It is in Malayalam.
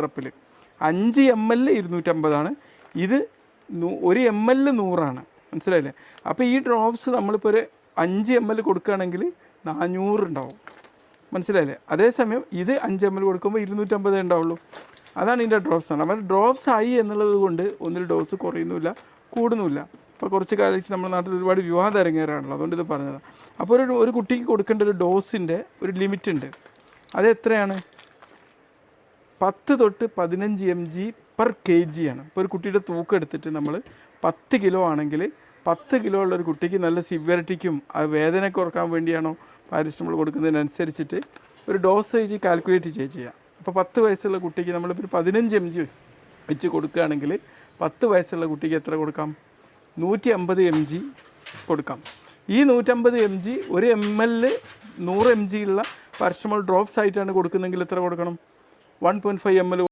സിറപ്പിൽ അഞ്ച് എം എൽ ഇരുന്നൂറ്റമ്പതാണ്. ഇത് ഒരു എം എൽ നൂറാണ്. മനസ്സിലായില്ലേ? അപ്പോൾ ഈ ഡ്രോപ്സ് നമ്മളിപ്പോൾ ഒരു അഞ്ച് എം എൽ കൊടുക്കുകയാണെങ്കിൽ നാനൂറ് ഉണ്ടാവും. മനസ്സിലായില്ലേ? അതേസമയം ഇത് അഞ്ച് എം എൽ കൊടുക്കുമ്പോൾ ഇരുന്നൂറ്റമ്പതേ ഉണ്ടാവുള്ളൂ. അതാണ് ഇതിന്റെ ഡ്രോപ്സ് നമ്മൾ ഡ്രോപ്സ് ആയി എന്നുള്ളത് കൊണ്ട് ഒന്നിൽ ഡോസ് കുറയുന്നില്ല കൂടുന്നില്ല ഇപ്പോൾ കുറച്ച് കാലത്ത് നമ്മുടെ നാട്ടിൽ ഒരുപാട് വിവാഹം ഇറങ്ങിയവരാണല്ലോ അതുകൊണ്ട് ഇത് പറഞ്ഞതാണ് അപ്പോൾ ഒരു ഒരു കുട്ടിക്ക് കൊടുക്കേണ്ട ഒരു ഡോസിന്റെ ഒരു ലിമിറ്റ് ഉണ്ട്. അത് എത്രയാണ്? പത്ത് തൊട്ട് പതിനഞ്ച് M G per K G ആണ്. ഇപ്പോൾ ഒരു കുട്ടിയുടെ തൂക്കം എടുത്തിട്ട് നമ്മൾ പത്ത് കിലോ ആണെങ്കിൽ പത്ത് കിലോ ഉള്ള ഒരു കുട്ടിക്ക് നല്ല സിവിയറിറ്റിക്കും ആ വേദന കുറയ്ക്കാൻ വേണ്ടിയാണോ പാരസിറ്റമോൾ കൊടുക്കുന്നതിനനുസരിച്ചിട്ട് ഒരു ഡോസേജ് കാൽക്കുലേറ്റ് ചെയ്യുക ചെയ്യാം. അപ്പോൾ പത്ത് വയസ്സുള്ള കുട്ടിക്ക് നമ്മളിപ്പോൾ ഒരു പതിനഞ്ച് എം ജി വെച്ച് കൊടുക്കുകയാണെങ്കിൽ പത്ത് വയസ്സുള്ള കുട്ടിക്ക് എത്ര കൊടുക്കാം? നൂറ്റി അമ്പത് എം ജി കൊടുക്കാം. ഈ നൂറ്റമ്പത് എം ജി ഒരു എം എൽ നൂറ് എം ജി ഉള്ള പാരസിറ്റമോൾ ഡ്രോപ്സ് ആയിട്ടാണ് കൊടുക്കുന്നതെങ്കിൽ എത്ര കൊടുക്കണം? One point five M L